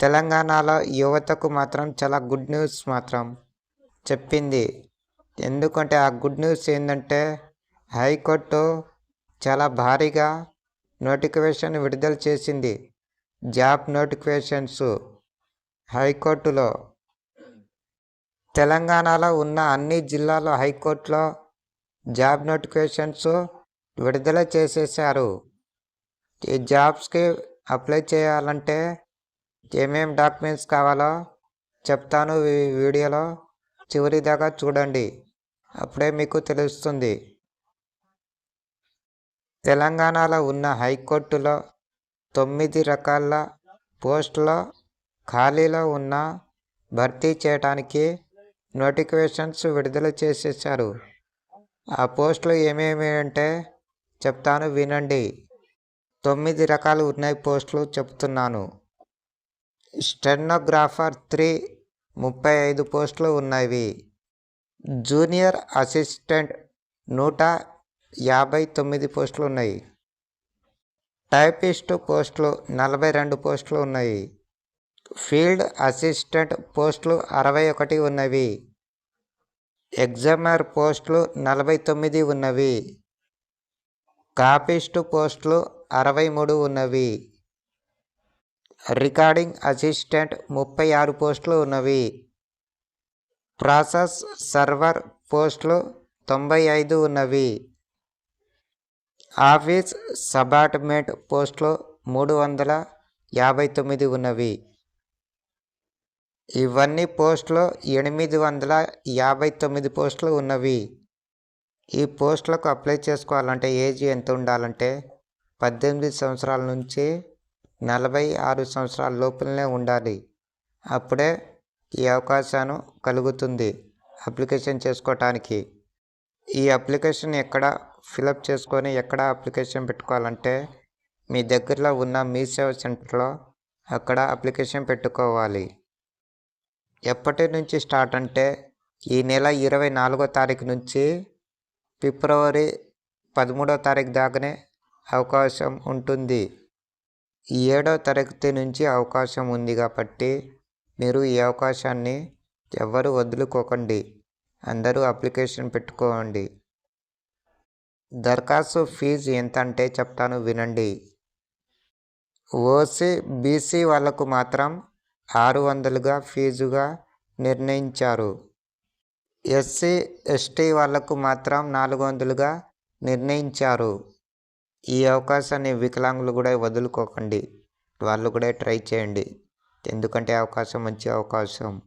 తెలంగాణలో యువతకు మాత్రం చాలా గుడ్ న్యూస్ మాత్రం చెప్పింది. ఎందుకంటే ఆ గుడ్ న్యూస్ ఏంటంటే హైకోర్టు చాలా భారీగా నోటిఫికేషన్ విడుదల చేసింది. జాబ్ నోటిఫికేషన్స్ హైకోర్టులో. తెలంగాణలో ఉన్న అన్ని జిల్లాలో హైకోర్టులో జాబ్ నోటిఫికేషన్స్ విడుదల చేసేసారు ఈ జాబ్స్కి అప్లై చేయాలంటే ఏమేం డాక్యుమెంట్స్ కావాలో చెప్తాను వీడియోలో. చివరి దాకా చూడండి. అప్పుడే మీకు తెలుస్తుంది. తెలంగాణలో ఉన్న హైకోర్టులో తొమ్మిది రకాల పోస్టులో ఖాళీలో ఉన్న భర్తీ చేయడానికి నోటిఫికేషన్స్ విడుదల చేసేసారు ఆ పోస్టులు ఏమేమి అంటే చెప్తాను వినండి. తొమ్మిది రకాలు ఉన్నాయి పోస్టులు చెప్తున్నాను. స్టెనోగ్రాఫర్ త్రీ ముప్పై ఐదు పోస్టులు ఉన్నవి. జూనియర్ అసిస్టెంట్ నూట యాభై తొమ్మిది పోస్టులు ఉన్నాయి. టైపిస్ట్ పోస్టులు నలభై రెండు పోస్టులు ఉన్నాయి. ఫీల్డ్ అసిస్టెంట్ పోస్టులు అరవై ఒకటి ఉన్నవి. ఎగ్జామర్ పోస్టులు నలభై తొమ్మిది ఉన్నవి. కాపిస్ట్ పోస్టులు అరవై మూడు ఉన్నవి. రికార్డింగ్ అసిస్టెంట్ ముప్పై ఆరు పోస్టులు ఉన్నవి. ప్రాసెస్ సర్వర్ పోస్టులు తొంభై ఐదు ఉన్నవి. ఆఫీస్ సబార్డినేట్ పోస్టులు మూడు వందల యాభై తొమ్మిది ఉన్నవి. ఇవన్నీ పోస్టులు ఎనిమిది వందల యాభై తొమ్మిది పోస్టులు ఉన్నవి. ఈ పోస్టులకు అప్లై చేసుకోవాలంటే ఏజ్ ఎంత ఉండాలంటే పద్దెనిమిది సంవత్సరాల నుంచి నలభై ఆరు సంవత్సరాల లోపలనే ఉండాలి. అప్పుడే ఈ అవకాశాన్ని కలుగుతుంది అప్లికేషన్ చేసుకోవటానికి ఈ అప్లికేషన్ ఎక్కడ ఫిలప్ చేసుకొని ఎక్కడ అప్లికేషన్ పెట్టుకోవాలంటే మీ దగ్గరలో ఉన్న మీ సేవ సెంటర్లో అక్కడ అప్లికేషన్ పెట్టుకోవాలి. ఎప్పటి నుంచి స్టార్ట్ అంటే ఈ నెల ఇరవై నాలుగో తారీఖు నుంచి ఫిబ్రవరి పదమూడో తారీఖు దాకానే అవకాశం ఉంటుంది. ఏడో తరగతి నుంచి అవకాశం ఉంది కాబట్టి మీరు ఈ అవకాశాన్ని ఎవ్వరూ వదులుకోకండి. అందరూ అప్లికేషన్ పెట్టుకోండి. దరఖాస్తు ఫీజు ఎంత అంటే చెప్తాను వినండి. ఓసీ బీసీ వాళ్ళకు మాత్రం ఆరు వందలుగా ఫీజుగా నిర్ణయించారు. ఎస్సీ ఎస్టీ వాళ్ళకు మాత్రం నాలుగు వందలుగా నిర్ణయించారు. ఈ అవకాశాన్ని వికలాంగులు కూడా వదులుకోకండి. వాళ్ళు కూడా ట్రై చేయండి. ఎందుకంటే అవకాశం మంచి అవకాశం.